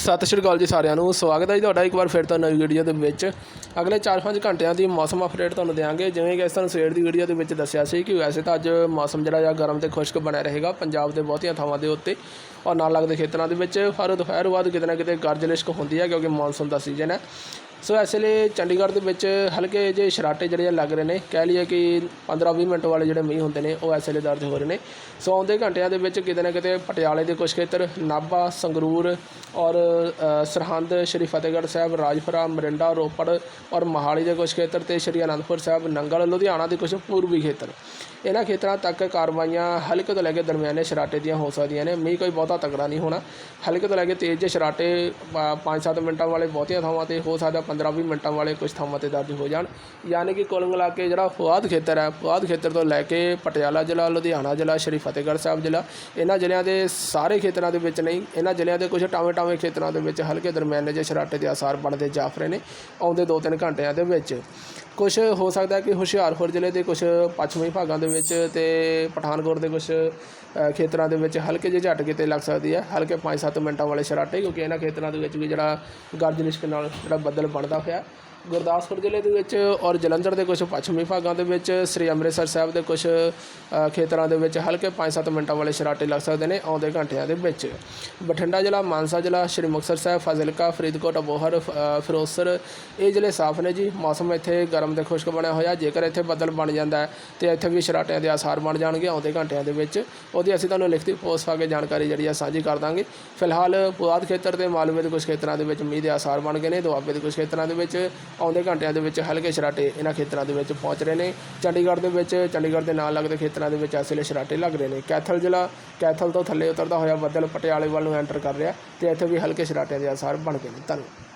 ਸਤਿ ਸ਼੍ਰੀ ਅਕਾਲ ਜੀ ਸਾਰਿਆਂ ਨੂੰ। ਸਵਾਗਤ ਹੈ ਜੀ ਤੁਹਾਡਾ ਇੱਕ ਵਾਰ ਫਿਰ ਤੋਂ ਨਵੀਂ ਵੀਡੀਓ ਦੇ ਵਿੱਚ। ਅਗਲੇ 4-5 ਘੰਟਿਆਂ ਦੀ ਮੌਸਮ ਅਪਡੇਟ ਤੁਹਾਨੂੰ ਦੇਵਾਂਗੇ ਜਿਵੇਂ ਕਿ ਅਸੀਂ ਤੁਹਾਨੂੰ ਸਵੇਰ ਦੀ ਵੀਡੀਓ ਦੇ ਵਿੱਚ ਦੱਸਿਆ ਸੀ ਕਿ ਵੈਸੇ ਤਾਂ ਅੱਜ ਮੌਸਮ ਜਿਹੜਾ ਆ, ਗਰਮ ਤੇ ਖੁਸ਼ਕ ਬਣਿਆ ਰਹੇਗਾ ਪੰਜਾਬ ਦੇ ਬਹੁਤੀਆਂ ਥਾਵਾਂ ਦੇ ਉੱਤੇ ਔਰ ਨਾਲ ਲੱਗਦੇ ਖੇਤਰਾਂ ਦੇ ਵਿੱਚ। ਹਰ ਦੁਪਹਿਰ ਬਾਅਦ ਕਿਤੇ ਨਾ ਕਿਤੇ ਗਰਜ ਲਿਸ਼ਕ ਹੁੰਦੀ ਹੈ ਕਿਉਂਕਿ ਮੌਨਸੂਨ ਦਾ ਸੀਜ਼ਨ ਹੈ। ਸੋ ਇਸ ਲਈ ਚੰਡੀਗੜ੍ਹ ਦੇ ਵਿੱਚ ਹਲਕੇ ਜਿਹੇ ਸ਼ਰਾਟੇ ਜਿਹੜੇ ਆ ਲੱਗ ਰਹੇ ਨੇ। ਕਹਿ ਲਈਏ ਕਿ 15-20 ਮਿੰਟ ਵਾਲੇ ਜਿਹੜੇ ਮੀਂਹ ਹੁੰਦੇ ਨੇ, ਉਹ ਇਸ ਵੇਲੇ ਦਰਜ ਹੋ ਰਹੇ ਨੇ। ਸੋ ਆਉਂਦੇ ਘੰਟਿਆਂ ਦੇ ਵਿੱਚ ਕਿਤੇ ਨਾ ਕਿਤੇ ਪਟਿਆਲੇ ਦੇ ਕੁਝ ਖੇਤਰ, ਨਾਭਾ, ਸੰਗਰੂਰ ਔਰ ਸਰਹੰਦ, ਸ਼੍ਰੀ ਫਤਿਹਗੜ੍ਹ ਸਾਹਿਬ, ਰਾਜਪੁਰਾ, ਮਰਿੰਡਾ, ਰੋਪੜ ਔਰ ਮੋਹਾਲੀ ਦੇ ਕੁਝ ਖੇਤਰ ਤੇ ਸ਼੍ਰੀ ਅਨੰਦਪੁਰ ਸਾਹਿਬ, ਨੰਗਲ, ਲੁਧਿਆਣਾ ਦੇ ਕੁਝ ਪੂਰਬੀ ਖੇਤਰ। ਇਹਨਾਂ ਖੇਤਰਾਂ ਤੱਕ ਕਾਰਵਾਈਆਂ ਹਲਕੇ ਤੋਂ ਲੈ ਕੇ ਦਰਮਿਆਨੇ ਸ਼ਰਾਟੇ ਦੀਆਂ ਹੋ ਸਕਦੀਆਂ ਨੇ। ਮੀਂਹ ਕੋਈ ਬਹੁਤਾ ਤਕੜਾ ਨਹੀਂ ਹੋਣਾ। ਹਲਕੇ ਤੋਂ ਲੈ ਕੇ ਤੇਜ਼ ਜਿਹੇ ਸ਼ਰਾਟੇ 5-7 ਮਿੰਟਾਂ ਵਾਲੇ ਬਹੁਤੀਆਂ ਥਾਵਾਂ ਤੇ ਹੋ ਸਕਦਾ 15-20 ਮਿੰਟਾਂ ਵਾਲੇ ਕੁਝ ਥਾਵਾਂ ਤੇ ਦਰਜ ਹੋ ਜਾਣ। ਯਾਨੀ ਕਿ ਕੁੱਲ ਮਿਲਾ ਕੇ ਜਿਹੜਾ ਫੁਆਦ ਖੇਤਰ ਹੈ, ਫੁਆਦ ਖੇਤਰ ਤੋਂ ਲੈ ਕੇ ਪਟਿਆਲਾ ਜ਼ਿਲ੍ਹਾ, ਲੁਧਿਆਣਾ ਜ਼ਿਲ੍ਹਾ, ਸ਼੍ਰੀ ਫਤਿਹਗੜ੍ਹ ਸਾਹਿਬ ਜ਼ਿਲ੍ਹਾ, ਇਹਨਾਂ ਜ਼ਿਲ੍ਹਿਆਂ ਦੇ ਸਾਰੇ ਖੇਤਰਾਂ ਦੇ ਵਿੱਚ ਨਹੀਂ, ਇਹਨਾਂ ਜ਼ਿਲ੍ਹਿਆਂ ਦੇ ਕੁਝ ਟਾਵੇਂ ਟਾਵੇਂ ਖੇਤਰਾਂ ਦੇ ਵਿੱਚ ਹਲਕੇ ਦਰਮਿਆਨੇ ਜਿਹੇ ਸ਼ਰਾਟੇ ਦੇ ਆਸਾਰ ਬਣਦੇ ਜਾਫ ਰਹੇ ਨੇ ਆਉਂਦੇ 2-3 ਘੰਟਿਆਂ ਦੇ ਵਿੱਚ। ਕੁਝ ਹੋ ਸਕਦਾ ਕਿ ਹੁਸ਼ਿਆਰਪੁਰ ਜ਼ਿਲ੍ਹੇ ਦੇ ਕੁਝ ਪੱਛਮੀ ਭਾਗਾਂ ਦੇ ਵਿੱਚ ਤੇ ਪਠਾਨਕੋਟ ਦੇ ਕੁਝ ਖੇਤਰਾਂ ਦੇ ਵਿੱਚ ਹਲਕੇ ਜਿਹੇ ਝਟ ਕਿਤੇ ਲੱਗ ਸਕਦੀ ਹੈ। ਹਲਕੇ 5-7 ਮਿੰਟਾਂ ਵਾਲੇ ਸ਼ਰਾਟੇ, ਕਿਉਂਕਿ ਇਹਨਾਂ ਖੇਤਰਾਂ ਦੇ ਵਿੱਚ ਵੀ ਜਿਹੜਾ ਗਰਜ ਲਿਸ਼ਕ ਨਾਲ ਜਿਹੜਾ ਬੱਦਲ ਬਣਦਾ ਹੋਇਆ ਗੁਰਦਾਸਪੁਰ ਜ਼ਿਲ੍ਹੇ ਦੇ ਵਿੱਚ ਔਰ ਜਲੰਧਰ ਦੇ ਕੁਝ ਪੱਛਮੀ ਭਾਗਾਂ ਦੇ ਵਿੱਚ, ਸ੍ਰੀ ਅੰਮ੍ਰਿਤਸਰ ਸਾਹਿਬ ਦੇ ਕੁਝ ਖੇਤਰਾਂ ਦੇ ਵਿੱਚ ਹਲਕੇ 5-7 ਮਿੰਟਾਂ ਵਾਲੇ ਸ਼ਰਾਟੇ ਲੱਗ ਸਕਦੇ ਨੇ ਆਉਂਦੇ ਘੰਟਿਆਂ ਦੇ ਵਿੱਚ। ਬਠਿੰਡਾ ਜ਼ਿਲ੍ਹਾ, ਮਾਨਸਾ ਜ਼ਿਲ੍ਹਾ, ਸ਼੍ਰੀ ਮੁਕਤਸਰ ਸਾਹਿਬ, ਫਾਜ਼ਿਲਕਾ, ਫਰੀਦਕੋਟ, ਅਬੋਹਰ ਫਿਰੋਜ਼ਸਰ ਇਹ ਜ਼ਿਲ੍ਹੇ ਸਾਫ਼ ਨੇ ਜੀ। ਮੌਸਮ ਇੱਥੇ ਗਰਮ ਤੇ ਖੁਸ਼ਕ ਬਣਿਆ ਹੋਇਆ। ਜੇਕਰ ਇੱਥੇ ਬੱਦਲ ਬਣ ਜਾਂਦਾ ਹੈ ਤੇ ਇੱਥੇ ਵੀ ਸ਼ਰਾਟਿਆਂ ਦੇ ਆਸਾਰ ਬਣ ਜਾਣਗੇ ਆਉਂਦੇ ਘੰਟਿਆਂ ਦੇ ਵਿੱਚ। ਉਹਦੀ ਅਸੀਂ ਤੁਹਾਨੂੰ ਲਿਖਤੀ ਪੋਸਟ ਪਾ ਕੇ ਜਾਣਕਾਰੀ ਜਿਹੜੀ ਆ ਸਾਂਝੀ ਕਰ ਦਾਂਗੇ। ਫਿਲਹਾਲ ਪੁਆਧ ਖੇਤਰ ਤੇ ਮਾਲਵੇ ਦੇ ਕੁਝ ਖੇਤਰਾਂ ਦੇ ਵਿੱਚ ਮੀਂਹ ਦੇ ਆਸਾਰ ਬਣ ਗਏ ਨੇ, ਦੁਆਬੇ ਦੇ ਕੁਝ ਖੇਤਰਾਂ ਦੇ ਵਿੱਚ ਆਉਂਦੇ ਘੰਟਿਆਂ ਦੇ ਵਿੱਚ ਹਲਕੇ ਸ਼ਰਾਟੇ ਇਹਨਾਂ ਖੇਤਰਾਂ ਦੇ ਵਿੱਚ ਪਹੁੰਚ ਰਹੇ ਨੇ। ਚੰਡੀਗੜ੍ਹ ਦੇ ਵਿੱਚ, ਚੰਡੀਗੜ੍ਹ ਦੇ ਨਾਲ ਲੱਗਦੇ ਖੇਤਰਾਂ ਦੇ ਵਿੱਚ ਇਸ ਵੇਲੇ ਸ਼ਰਾਟੇ ਲੱਗ ਰਹੇ ਨੇ। ਕੈਥਲ ਜ਼ਿਲ੍ਹਾ, ਕੈਥਲ ਤੋਂ ਥੱਲੇ ਉਤਰਦਾ ਹੋਇਆ ਬੱਦਲ ਪਟਿਆਲੇ ਵੱਲ ਨੂੰ ਐਂਟਰ ਕਰ ਰਿਹਾ ਤੇ ਇੱਥੇ ਵੀ ਹਲਕੇ ਸ਼ਰਾਟਿਆਂ ਦੇ ਆਸਾਰ ਬਣ ਗਏ ਨੇ। ਧੰਨਵਾਦ।